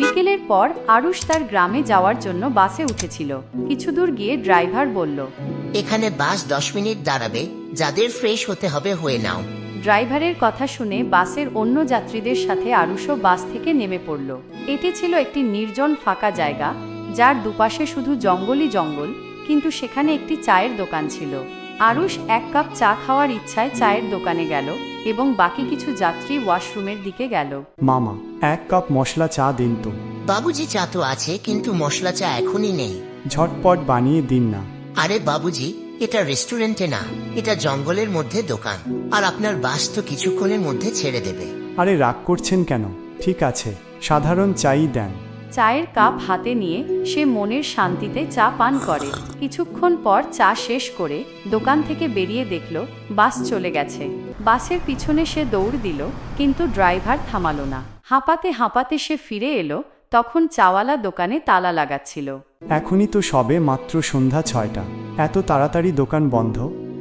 বিকেলের পর আরুষ তার গ্রামে যাওয়ার জন্য বাসে উঠেছিল। কিছু দূর গিয়ে ড্রাইভার বলল এখানে বাস দশ মিনিট দাঁড়াবে যাদের ফ্রেশ হতে হবে হয়ে নাও। ড্রাইভারের কথা শুনে বাসের অন্য যাত্রীদের সাথে আরুষও বাস থেকে নেমে পড়ল। এটি ছিল একটি নির্জন ফাঁকা জায়গা যার দুপাশে শুধু জঙ্গলই জঙ্গল কিন্তু সেখানে একটি চায়ের দোকান ছিল। আরুষ এক কাপ চা খাওয়ার ইচ্ছায় চায়ের দোকানে গেল এবং বাকি কিছু যাত্রী ওয়াশরুমের দিকে গেল। মামা এক কাপ মশলা চা দিন তো। বাবুজি চা তো আছে কিন্তু মশলা চা এখনই নেই। ঝটপট বানিয়ে দিন না। আরে বাবুজি এটা রেস্টুরেন্টে না এটা জঙ্গলের মধ্যে দোকান আর আপনার বাস তো কিছুক্ষণের মধ্যে ছেড়ে দেবে। আরে রাগ করছেন কেন? ঠিক আছে সাধারণ চাই দেন। চায়ের কাপ হাতে নিয়ে সে মনের শান্তিতে চা পান করে। কিছুক্ষণ পর চা শেষ করে দোকান থেকে বেরিয়ে দেখল বাস চলে গেছে। বাসের পিছনে সে দৌড় দিল কিন্তু ড্রাইভার থামালো না। হাঁপাতে হাঁপাতে সে ফিরে এলো তখন চাওয়ালা দোকানে তালা লাগাচ্ছিল। এখনই তো সবে মাত্র সন্ধ্যা ছয়টা। এত তাড়াতাড়ি দোকান বন্ধ?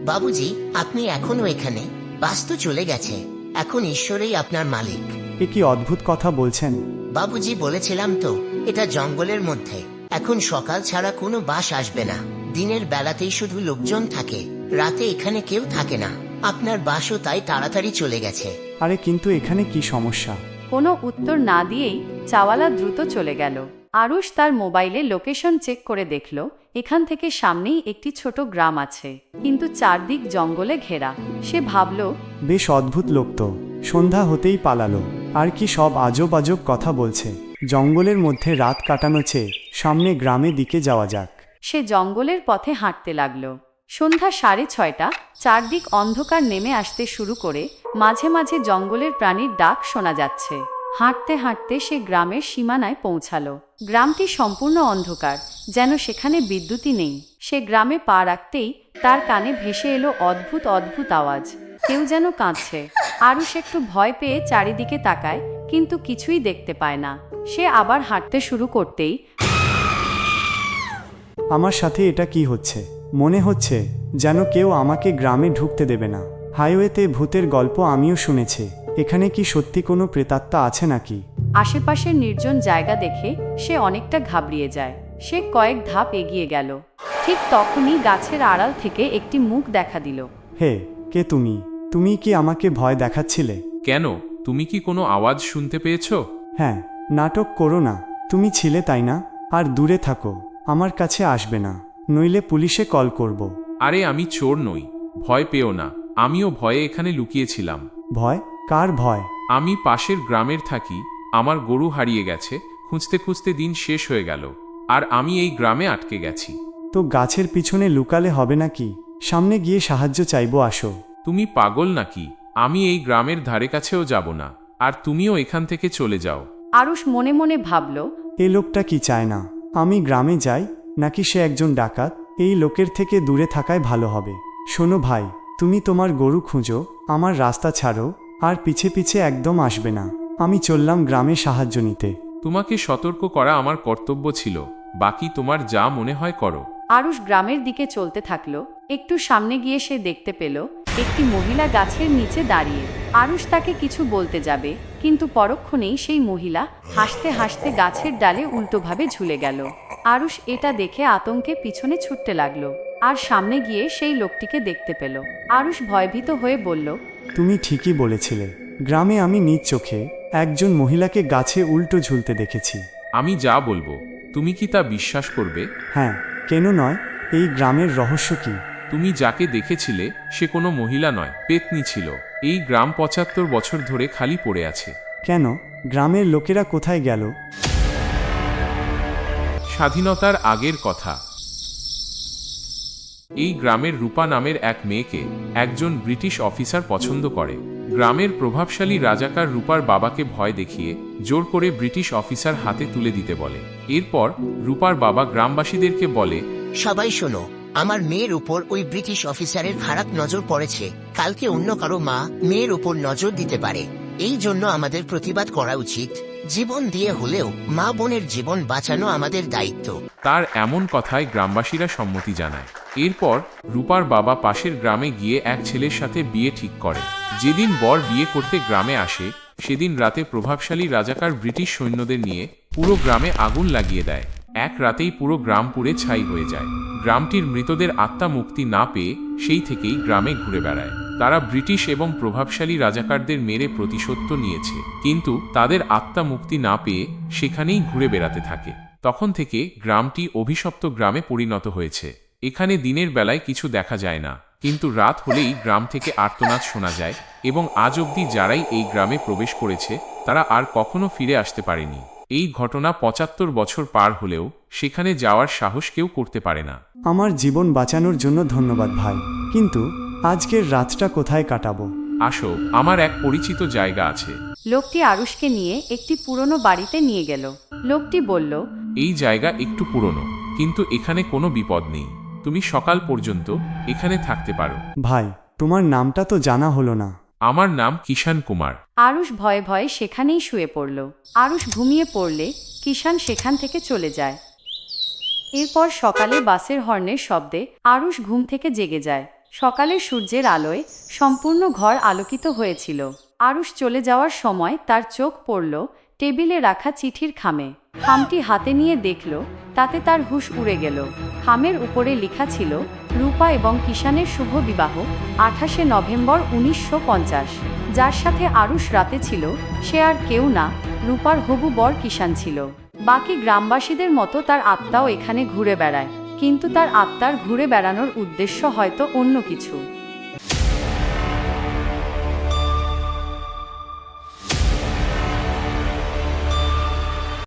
বাবুজি আপনি এখনও এখানে? বাস তো চলে গেছে। এখন ঈশ্বরেই আপনার মালিক। এ কি অদ্ভুত কথা বলছেন? বাবুজি বলেছিলাম তো এটা জঙ্গলের মধ্যে। এখন সকাল ছাড়া কোনো বাস আসবে না। দিনের বেলাতেই শুধু লোকজন থাকে রাতে এখানে কেউ থাকে না। আপনার বাসও তাই তাড়াতাড়ি চলে গেছে। আরে কিন্তু এখানে কি সমস্যা? কোনো উত্তর না দিয়েই চাওয়ালা দ্রুত চলে গেল। আরুষ তার মোবাইলে লোকেশন চেক করে দেখল এখান থেকে সামনেই একটি ছোট গ্রাম আছে। কিন্তু চারদিক জঙ্গলে ঘেরা। সে ভাবল বেশ অদ্ভুত লোক তো। সন্ধ্যা হতেই পালালো। আর কি সব আজব আজব কথা বলছে। জঙ্গলের মধ্যে রাত কাটানো চেয়ে সামনে গ্রামে দিকে যাওয়া যাক। সে জঙ্গলের পথে হাঁটতে লাগল। সন্ধ্যা সাড়ে ছয়টা, চারদিক অন্ধকার নেমে আসতে শুরু করে মাঝে মাঝে জঙ্গলের প্রাণীর ডাক শোনা যাচ্ছে। হাঁটতে হাঁটতে সে গ্রামের সীমানায় পৌঁছালো। গ্রামটি সম্পূর্ণ অন্ধকার, যেন সেখানে বিদ্যুৎই নেই। সে গ্রামে পা রাখতেই তার কানে ভেসে এলো অদ্ভুত অদ্ভুত আওয়াজ। কেউ যেন কাঁদছে। আরুষ একটু ভয় পেয়ে চারিদিকে তাকায় কিন্তু কিছুই দেখতে পায় না। সে আবার হাঁটতে শুরু করতেই আমার সাথে এটা কি হচ্ছে? মনে হচ্ছে যেন কেউ আমাকে গ্রামে ঢুকতে দেবে না। হাইওয়েতে ভূতের গল্প আমিও শুনেছি। এখানে কি সত্যি কোনো প্রেতাত্মা আছে নাকি? আশেপাশের নির্জন জায়গা দেখে সে অনেকটা ঘাবড়িয়ে যায়। সে কয়েক ধাপ এগিয়ে গেল। ঠিক তখনই গাছের আড়াল থেকে একটি মুখ দেখা দিল। হে কে তুমি? তুমি কি আমাকে ভয় দেখাচ্ছিলে? কেন? তুমি কি কোনো আওয়াজ শুনতে পেয়েছ? হ্যাঁ নাটক করো না। তুমি ছিলে তাই না? আর দূরে থাকো। আমার কাছে আসবে না। নইলে পুলিশে কল করব। আরে আমি চোর নই। ভয় পেও না। আমিও ভয়ে এখানে লুকিয়েছিলাম। ভয়? কার ভয়? আমি পাশের গ্রামের থাকি। আমার গরু হারিয়ে গেছে। খুঁজতে খুঁজতে দিন শেষ হয়ে গেল। আর আমি এই গ্রামে আটকে গেছি। তো গাছের পিছনে লুকালে হবে নাকি? সামনে গিয়ে সাহায্য চাইব আসো। তুমি পাগল নাকি? আমি এই গ্রামের ধারে কাছেও যাব না আর তুমিও এখান থেকে চলে যাও। আরুষ মনে মনে ভাবল এ লোকটা কি চায় না? আমি গ্রামে যাই নাকি সে একজন ডাকাত? এই লোকের থেকে দূরে থাকায় ভালো হবে। শোনো ভাই তুমি তোমার গরু খুঁজো আমার রাস্তা ছাড়ো আর পিছে পিছে একদম আসবে না। আমি চললাম গ্রামে সাহায্য নিতে। তোমাকে সতর্ক করা আমার কর্তব্য ছিল বাকি তোমার যা মনে হয় করো। আরুষ গ্রামের দিকে চলতে থাকল একটু সামনে গিয়ে সে দেখতে পেল একটি মহিলা গাছের নিচে দাঁড়িয়ে। আরুষ তাকে কিছু বলতে যাবে কিন্তু পরক্ষণেই সেই মহিলা হাসতে হাসতে গাছের ডালে উল্টোভাবে ঝুলে গেল। আরুষ এটা দেখে আতঙ্কে পিছনে ছুটতে লাগল আর সামনে গিয়ে সেই লোকটিকে দেখতে পেল। আরুষ ভয়ভীত হয়ে বলল তুমি ঠিকই বলেছিলে গ্রামে আমি নিজ চোখে একজন মহিলাকে গাছে উল্টো ঝুলতে দেখেছি। আমি যা বলব তুমি কি তা বিশ্বাস করবে? হ্যাঁ কেন নয় এই গ্রামের রহস্য কি? তুমি যাকে দেখেছিলে সে কোনো মহিলা নয় পেতনি ছিল। এই গ্রাম পঁচাত্তর বছর ধরে খালি পড়ে আছে। কেন? গ্রামের লোকেরা কোথায় গেল? স্বাধীনতার আগের কথা। এই গ্রামের রূপা নামের এক মেয়েকে একজন ব্রিটিশ অফিসার পছন্দ করে। গ্রামের প্রভাবশালী রাজাকার রূপার বাবাকে ভয় দেখিয়ে জোর করে ব্রিটিশ অফিসার হাতে তুলে দিতে বলে। এরপর রূপার বাবা গ্রামবাসীদেরকে বলে সবাই শোনো আমার মেয়ের উপর ওই ব্রিটিশ অফিসারের খারাপ নজর পড়েছে। কালকে অন্য কারও মা মেয়ের উপর নজর দিতে পারে। এই জন্য আমাদের প্রতিবাদ করা উচিত। জীবন দিয়ে হলেও মা বোনের জীবন বাঁচানো আমাদের দায়িত্ব। তার এমন কথায় গ্রামবাসীরা সম্মতি জানায়। এরপর রূপার বাবা পাশের গ্রামে গিয়ে এক ছেলের সাথে বিয়ে ঠিক করে। যেদিন বর বিয়ে করতে গ্রামে আসে, সেদিন রাতে প্রভাবশালী রাজাকার ব্রিটিশ সৈন্যদের নিয়ে পুরো গ্রামে আগুন লাগিয়ে দেয়। এক রাতেই পুরো গ্রাম পুড়ে ছাই হয়ে যায়। গ্রামটির মৃতদের আত্মা মুক্তি না পেয়ে সেই থেকেই গ্রামে ঘুরে বেড়ায়। তারা ব্রিটিশ এবং প্রভাবশালী রাজাকারদের মেরে প্রতিশোধ নিয়েছে, কিন্তু তাদের আত্মা মুক্তি না পেয়ে সেখানেই ঘুরে বেড়াতে থাকে। তখন থেকে গ্রামটি অভিশপ্ত গ্রামে পরিণত হয়েছে। এখানে দিনের বেলায় কিছু দেখা যায় না, কিন্তু রাত হলেই গ্রাম থেকে আর্তনাদ শোনা যায় এবং আজ অবধি যারাই এই গ্রামে প্রবেশ করেছে, তারা আর কখনো ফিরে আসতে পারেনি। এই ঘটনা পঁচাত্তর বছর পার হলেও সেখানে যাওয়ার সাহস কেউ করতে পারে না। আমার জীবন বাঁচানোর জন্য ধন্যবাদ ভাই। কিন্তু আজকের রাতটা কোথায় কাটাবো? আসো আমার এক পরিচিত জায়গা আছে। লোকটি আরুষকে নিয়ে একটি পুরনো বাড়িতে নিয়ে গেল। লোকটি বলল এই জায়গা একটু পুরনো কিন্তু এখানে কোনো বিপদ নেই। তুমি সকাল পর্যন্ত এখানে থাকতে পারো। ভাই তোমার নামটা তো জানা হলো না। আমার নাম কিষান কুমার। আরুষ ভয়ে ভয়ে সেখানেই শুয়ে পড়ল। আরুষ ঘুমিয়ে পড়লে কিষান সেখান থেকে চলে যায়। এরপর সকালে বাসের হর্নের শব্দে আরুষ ঘুম থেকে জেগে যায়। সকালের সূর্যের আলোয় সম্পূর্ণ ঘর আলোকিত হয়েছিল। আরুষ চলে যাওয়ার সময় তার চোখ পড়ল টেবিলে রাখা চিঠির খামে। খামটি হাতে নিয়ে দেখল, তাতে তার হুশ উড়ে গেল। খামের উপরে লেখা ছিল, রূপা এবং কিষানের শুভ বিবাহ, আঠাশে নভেম্বর উনিশশো পঞ্চাশ। যার সাথে আরুষ রাতে ছিল, সে আর কেউ না, রূপার হবু বর কিষান ছিল। বাকি গ্রামবাসীদের মতো তার আত্মাও এখানে ঘুরে বেড়ায়, কিন্তু তার আত্মার ঘুরে বেড়ানোর উদ্দেশ্য হয়তো অন্য কিছু।